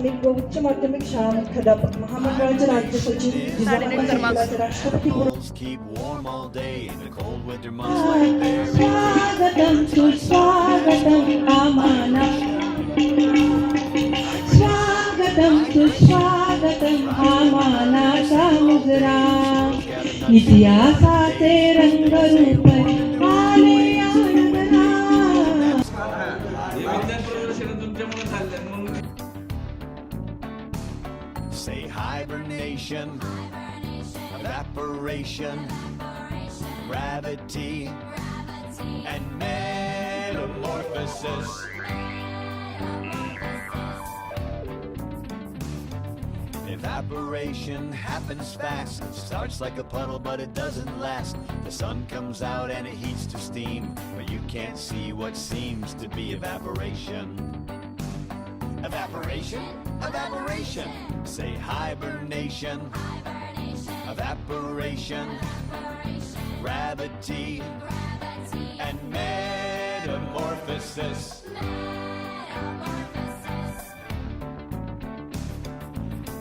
माध्यमिक व उच्च माध्यमिक शाळा मुख्याध्यापक महामंडळाचे राज्य सचिव राष्ट्रपती आमाना आमानाचा मुजरा इतिहासाचे रंगरूप hibernation, evaporation, gravity, and metamorphosis. Evaporation happens fast. It starts like a puddle, but it doesn't last. The sun comes out and it heats to steam, but you can't see what seems to be evaporation. Evaporation? Evaporation. Say hibernation. Evaporation. Gravity. And metamorphosis.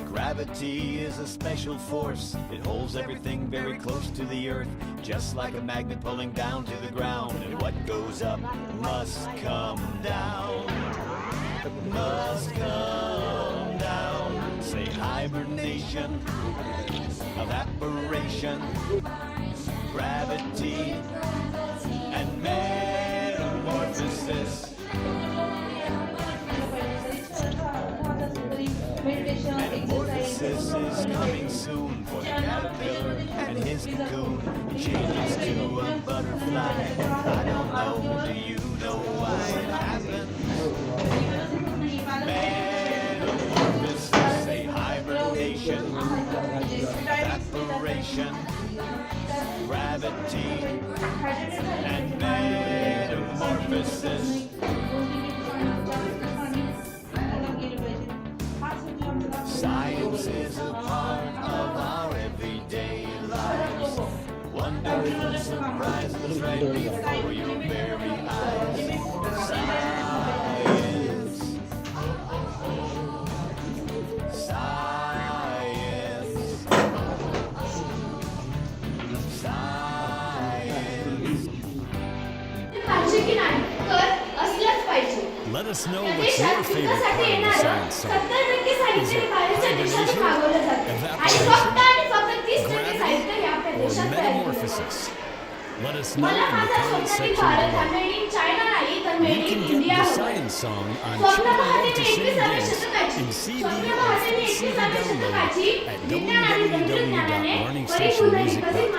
Gravity is a special force. It holds everything very close to the earth, just like a magnet pulling down to the ground. And what goes up must come down must come hibernation, evaporation, gravity, and metamorphosis. Metamorphosis is coming soon for the caterpillar and his cocoon. Changes to a butterfly. I don't know, do you know why it happens? Metamorphosis, evaporation, gravity, and metamorphosis. Science is a part of our everyday lives. Wonderful surprises right before us know what's your favorite part of the science song. Is हे it hibernation, evaporation, हे Gravity or metamorphosis? Let us know in the comment section हा below. Get India the science song on in CD full CD download at परिपूर्ण विकसित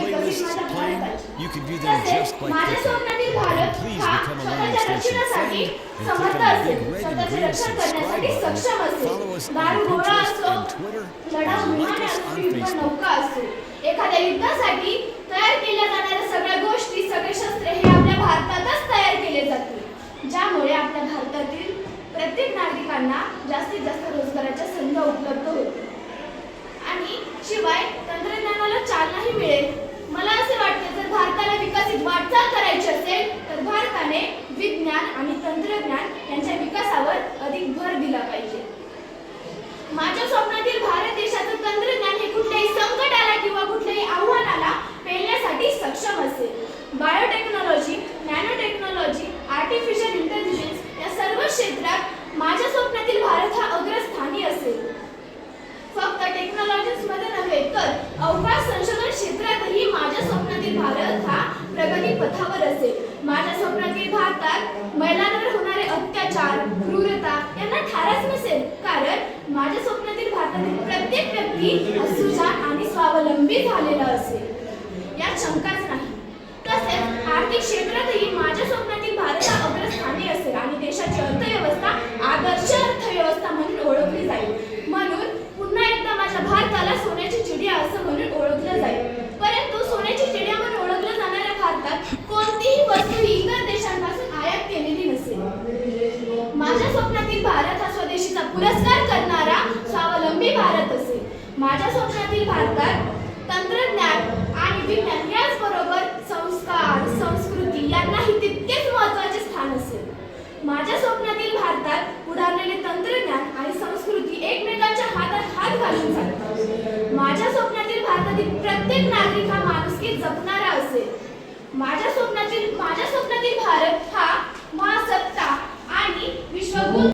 playlists playing? You can view them just like this And please हा become a Learning Station friend and click on the big red and green subscribe button. Follow us on Pinterest and Twitter and like us on Facebook. एखाद्या युद्धासाठी तयार केल्या जाणाऱ्या सगळ्या गोष्टी सगळे शस्त्रे हे आपल्या भारतातच तयार केले जातील ज्यामुळे आपल्या भारतातील युवकांना जास्तीत जास्त रोजगाराच्या संधी उपलब्ध होतील. आणि शिवाय तंत्रज्ञानाला चालनाही मिळेल. मला असे वाटते जर भारताला विकसित वाटचाल करायची असेल तर भारताने विज्ञान आणि तंत्रज्ञान यांच्या विकासावर अधिक भर दिला पाहिजे. माझ्या स्वप्नातील भारत देशाचं तंत्रज्ञान हे कुठल्याही संकटाला किंवा कुठल्याही आव्हानाला पेलण्यासाठी सक्षम असेल. Biotechnology nano technology artificial intelligence या सर्व क्षेत्रात माझ्या स्वप्नातील भारत हा अग्रस्थानी असेल. फक्त टेक्नॉलॉजीजमध्ये नव्हे तर अवकाश संशोधन क्षेत्रातही माझ्या स्वप्नातील भारत हा प्रगती पथावर असेल. माझ्या स्वप्नातील भारतात महिलांवर होणारे अत्याचार क्रूरता यांना ठारच नसेल. कारण माझ्या स्वप्नातील भारतातील प्रत्येक व्यक्ती हा सुजाण आणि स्वावलंबी झालेला असेल. यात शंकाच नाही. तसेच आर्थिक क्षेत्रातही माझ्या स्वप्नातील भारत हा देशाची अर्थव्यवस्था आदर्श अर्थव्यवस्था म्हणून ओळखली जाईल. म्हणून पुन्हा एकदा माझ्या भारताला सोन्याची चिडिया असं म्हणून ओळखलं जाईल. परंतु सोन्याची चिडिया म्हणून ओळखलं जाणाऱ्या भारतात कोणतीही वस्तू ही इतर देशांपासून आयात केलेली नसेल माझ्या स्वप्नातील भारत हा स्वदेशीचा पुरस्कार करणारा स्वावलंबी भारत असेल माझ्या स्वप्नातील भारतात तंत्रज्ञान आणि विज्ञान याचबरोबर संस्कार संस्कृती यांनाही तितकेच महत्त्वाचे स्थान असेल माझ्या स्वप्नातील भारतात प्रत्येक हा माणुसकी जपणारा असेल. माझ्या स्वप्नातील माझ्या स्वप्नातील भारत हा महासत्ता आणि विश्वगुण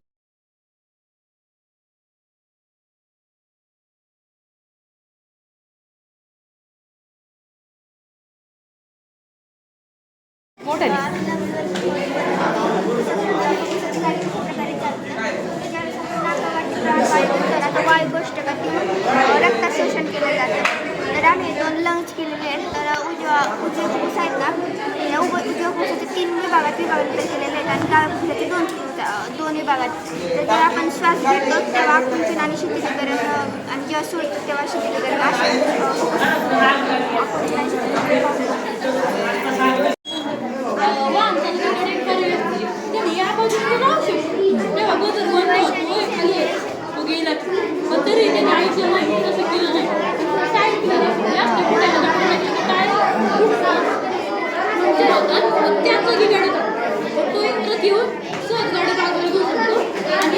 वायू गोष्ट रक्तात शोषण केलं जातं तर आम्ही दोन लंच केलेले आहेत. तर उजवा उजवे फुफ्फुस आहेत ना? या उभ उजव्या फुफ्फुसाचे तीन विभागात विभागांतर केलेले आहेत आणि डाव्या फुफ्फुसाचे दोन दोन विभागात. तर जेव्हा आपण श्वास घेतो तेव्हा आपण आणि शीतलीकरण गरज आणि जेव्हा सोडतो तेव्हा शीतलीकरण गरज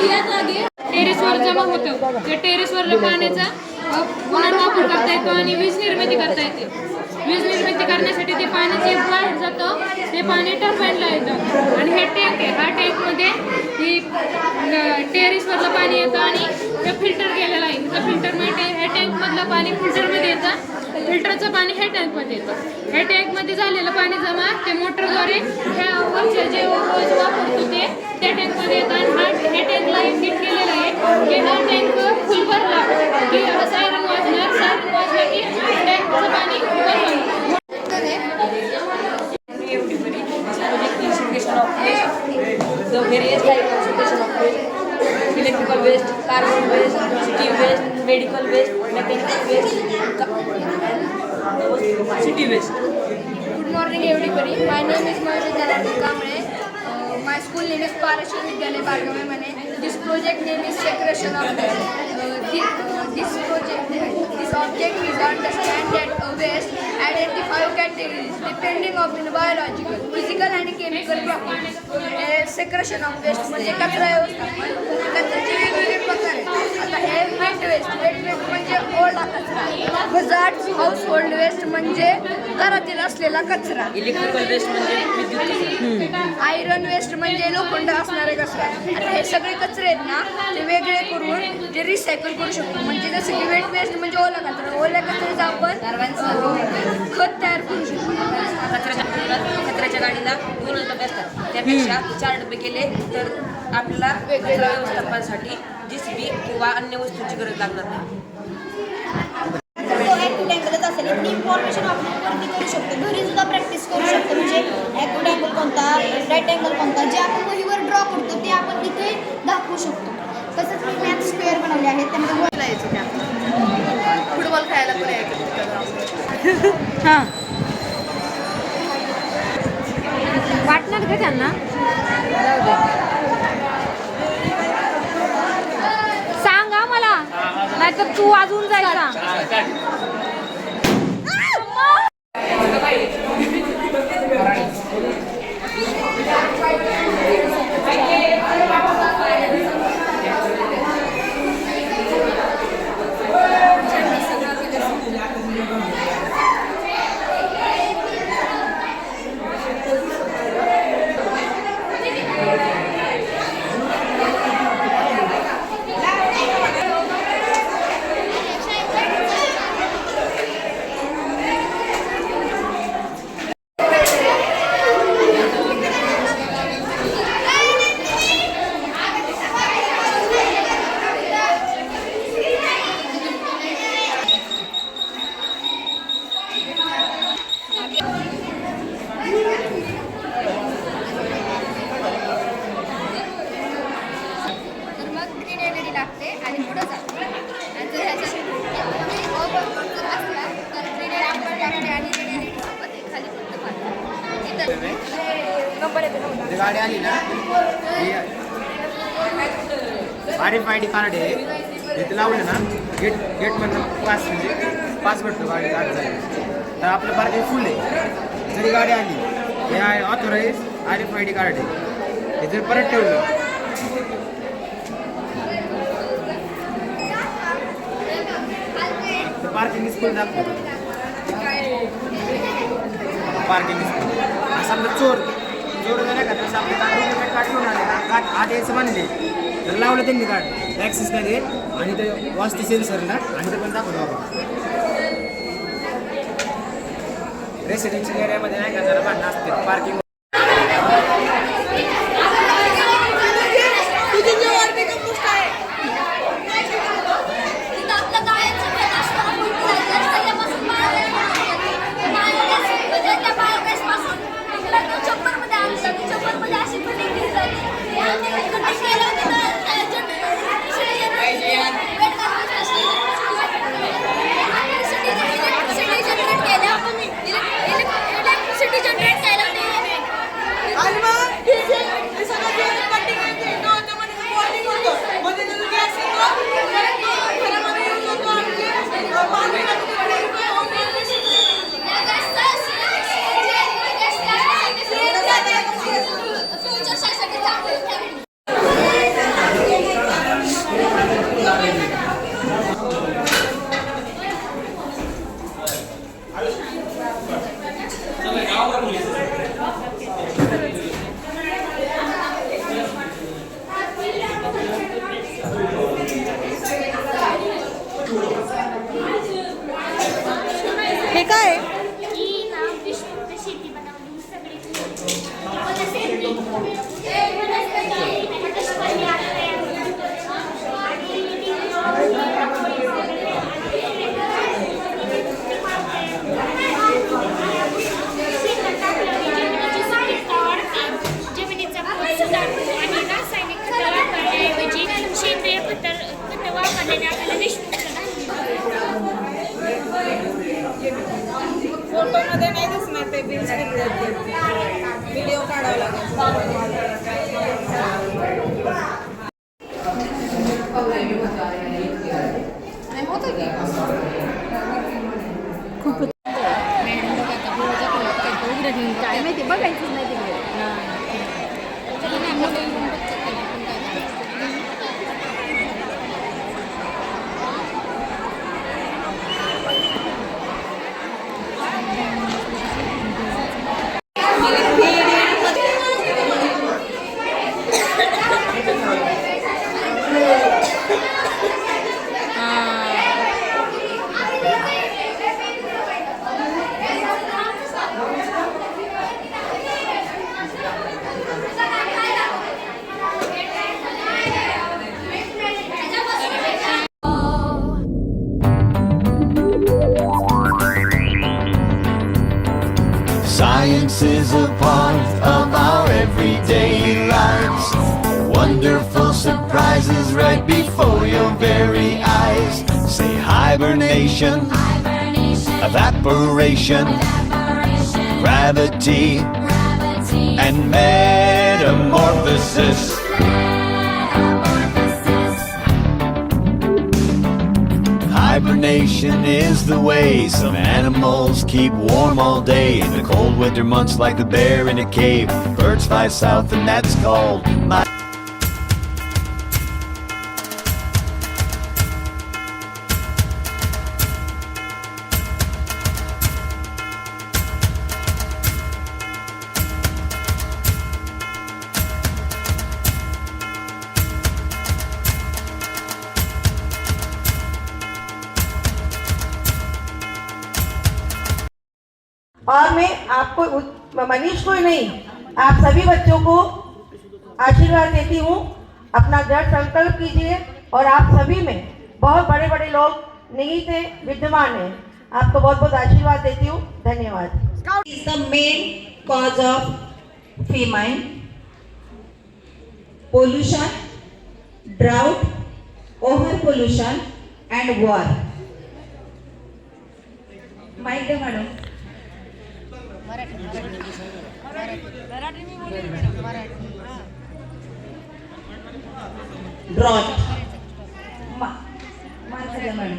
टेरेसवर जमा होतं त्या टेरेसवरल्या पाण्याचा अ, पुनर्वापर करता येतो आणि वीज निर्मिती करता येते वीज निर्मिती करण्यासाठी ते पाणी जे बाहेर जातं ते पाणी टर्बाईनला येतं आणि हे टँक आहे ह्या टँकमध्ये ही न- टेरेसवरलं पाणी येतं आणि ते फिल्टर केलेलं आहे त्या फिल्टरमध्ये हे टँकमधलं पाणी फिल्टरमध्ये येतं फिल्टरचं पाणी हे टँकमध्ये येतं. हे टँकमध्ये झालेलं पाणी जमा ते मोटरद्वारे ह्या वरचे जे रोज वापरतो ते त्या टँकमध्ये येतं. आणि हा हे टँकला फिट केलेलं आहे की हा टँक फुल भरला की सायरन वाजणार सायरन वाजला की टँकचं पाणी electrical waste carbon waste city waste medical waste mechanical waste good morning एवढीबडी my name is Mayur Janardan Kamble my school name is Pareshwar Vidyalaya Bargave मने this project name is segregation of this project this object is understand that waste identify categories depending of in biological physical आणि chemical property segregation of waste म्हणजे कचरा व्यवस्थापन कचऱ्याचे वेगवेगळे प्रकार आहेत आता हे वेस्ट वेट वेस्ट म्हणजे ओल्ड कचरा हाऊस होल्ड वेस्ट म्हणजे घरातील असलेला कचरा. इलेक्ट्रिकल वेस्ट म्हणजे विद्युत. आयरन वेस्ट म्हणजे लोखंड असणारे कचरा. आता हे सगळे कचरे आहेत ना ते वेगळे करून ते रिसायकल करू शकतो. म्हणजे जसं की वेट वेस्ट म्हणजे ओला कचरा. ओल्या कचऱ्याचा आपण खत तयार करू शकतो. कचऱ्याच्या कचऱ्याच्या गाडीला दोनच डबे असतात त्यापेक्षा चार डबे केले तर आपल्याला कचरा व्यवस्थापनासाठी जीसीबी किंवा अन्य वस्तूंची गरज लागणार नाही. ती इन्फॉर्मेशन आपण वरती करू शकतो. घरी सुद्धा प्रॅक्टिस करू शकतो. म्हणजे ॲक्यूट अँगल कोणता राईट अँगल कोणता जे आपण वहीवर ड्रॉ करतो ते आपण तिथे दाखवू शकतो. तसंच मी मॅथ स्क्वेअर बनवले आहेत. त्यामध्ये वर यायचो त्या. फुटबॉल खेळायला पण यायचं हां. वाटणार का त्यांना? सांगा मला. नाहीतर तू वाजवून जायचा तर मग ग्रीन एलईडी लागते आणि पुढे जाते आणि जर ह्याच्यात अबरोबर जर असला तर ग्रीन एलईडी लागते आणि रेड एलईडी सोबत हे खाली फक्त पाहते इथं नंबर येतो नंबर गाडी आली ना R F I D card आहे. इथे लावलं ना गेट गेटमधनं पास म्हणजे पास भेटतो गाडी कार्ड तर आपलं पार्किंग फुल आहे. जरी गाडी आली हे आहे authorise R F I D card आहे. हे जर परत ठेवलं तर पार्किंग स्कूल दाखवतो. पार्किंग समजा चोर. चोर जर का तसं आपले कार्ड कार्ड घेऊन आले कार्ड आत यायचं मानले तर लावलं त्यांनी कार्ड ॲक्सिस नाही देत आणि ते वाचते सेन्सरला आणि ते पण दाखवतो बाबा. रेसिडेन्शियल एरियामध्ये नाही का जरा भांडणं असते parking Science is a part of our everyday lives. Wonderful surprises right before your very eyes. Say hibernation, evaporation, gravity, and metamorphosis. Hibernation is the way some animals keep warm all day in the cold winter months, like the bear in a cave. Birds fly south, and that's called my. Manish को ही नहीं। आप सभी बच्चों को आशीर्वाद देती हूँ। अपना दृढ़ संकल्प कीजिए और आप सभी में बहुत बड़े बड़े लोग निहित हैं विद्यमान हैं। आपको बहुत बहुत आशीर्वाद देती हूँ। धन्यवाद। Main cause of famine, pollution, drought, over pollution and war. My madam. Marathi Marathi mark द्या मॅडम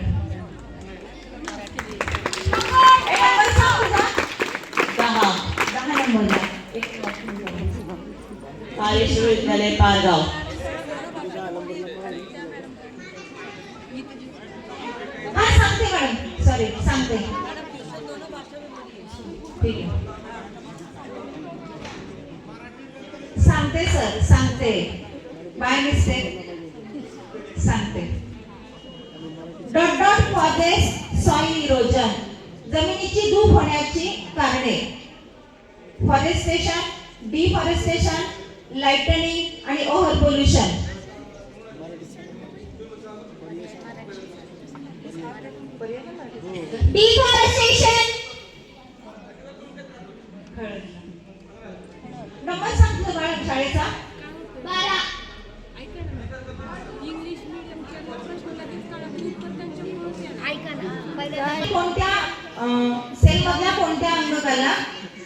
विश्वविद्यालय पारगाव हा सांगते मॅडम सॉरी सांगते सांगते सर सांगते. बाय मिस्टेक सांगते. Dot dot this soil erosion जमिनीची धूप होण्याची कारणे. फॉरेस्टेशन डिफॉरेस्टेशन लाइटनिंग आणि ओव्हर पोल्युशन डिफॉरेस्टेशन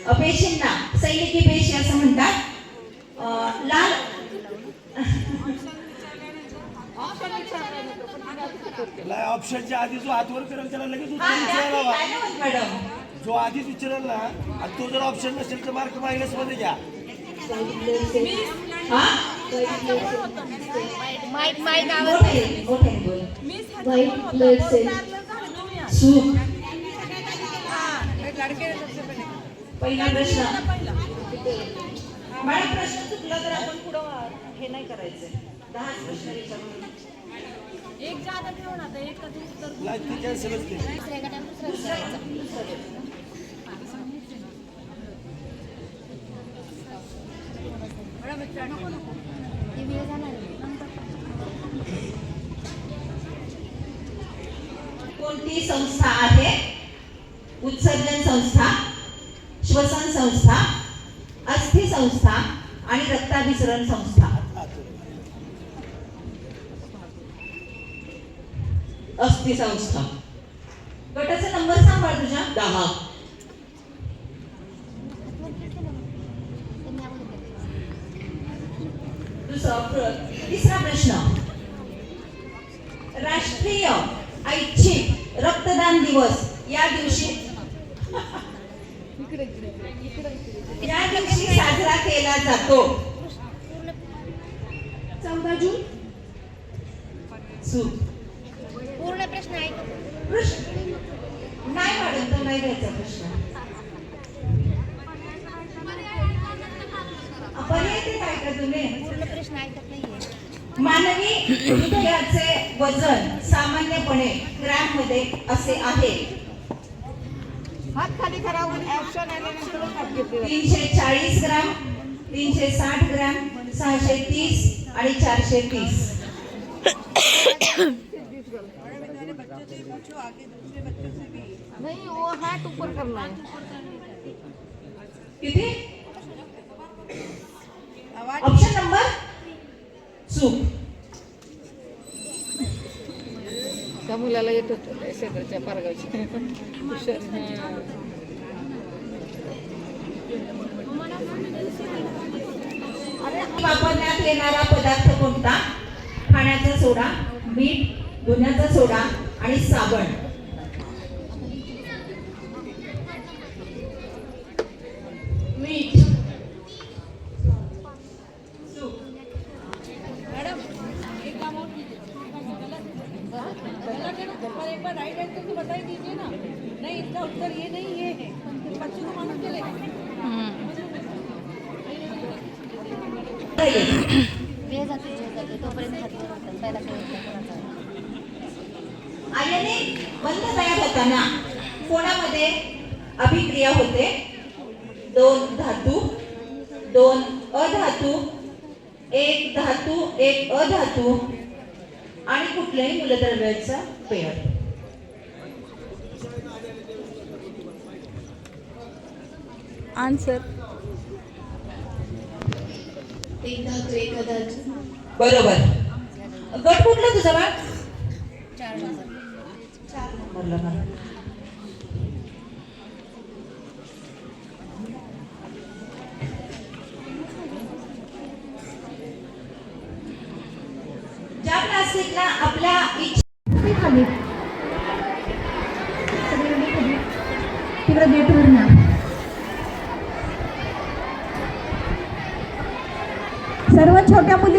पेशींना सैनिकी पेशी असं म्हणतात. अं, लाल ऑप्शनच्या आधी जो हात वर करेल त्याला लगेच मॅडम जो आधीच विचारेल ना आणि तो जर ऑप्शन नसेल तर मार्क मायनसमध्ये घ्या. हा? व्हाईट ब्लड सेल सूप पहिला प्रश्न. मॅडम प्रश्न चुकला तर आपण पुढं हे नाही करायचं. दहाच प्रश्न विचारून. ती कॅन्सलच केली कोणती संस्था आहे? उत्सर्जन संस्था. श्वसन संस्था अस्थि संस्था आणि रक्ताभिसरण संस्था. अस्थि संस्था. गटाचा नंबर सांगा तुझ्या. दहा. प्र- तिसरा प्रश्न. राष्ट्रीय ऐच्छिक रक्तदान दिवस या दिवशी या दिवशी साजरा केला जातो चौदा जून चूक पूर्ण प्रश्न ऐका प्रश्न नाही मॅडम तो नाही द्यायचा प्रश्न पर्याय ते काय का तुम्ही? मानवी हृदयाचे वजन सामान्यपणे ग्रॅममध्ये असे आहे. तीनशे चाळीस ग्राम तीनशे साठ ग्राम सहाशे तीस आणि चारशे तीस नहीं वो हाथ ऊपर करना है किती? ऑप्शन नंबर चूक त्या मुलाला येत होतं शेजारच्या पारगावची. हुशार. हां. वापरण्यात येणारा पदार्थ कोणता? खाण्याचा सोडा मीठ धुण्याचा सोडा आणि साबण. वेळ जाते तोपर्यंत हात होतात पहिला कोणाचा आयने बंद तयार होताना कोणामध्ये अभिक्रिया होते? दोन धातू दोन अधातू एक धातू एक अधातू आणि कुठल्याही मूलद्रव्याचा पेयर. आन्सर बरोबर. गट कुठला तुझा बाळ? चार. नंबर चार नंबरला छोट्या मुली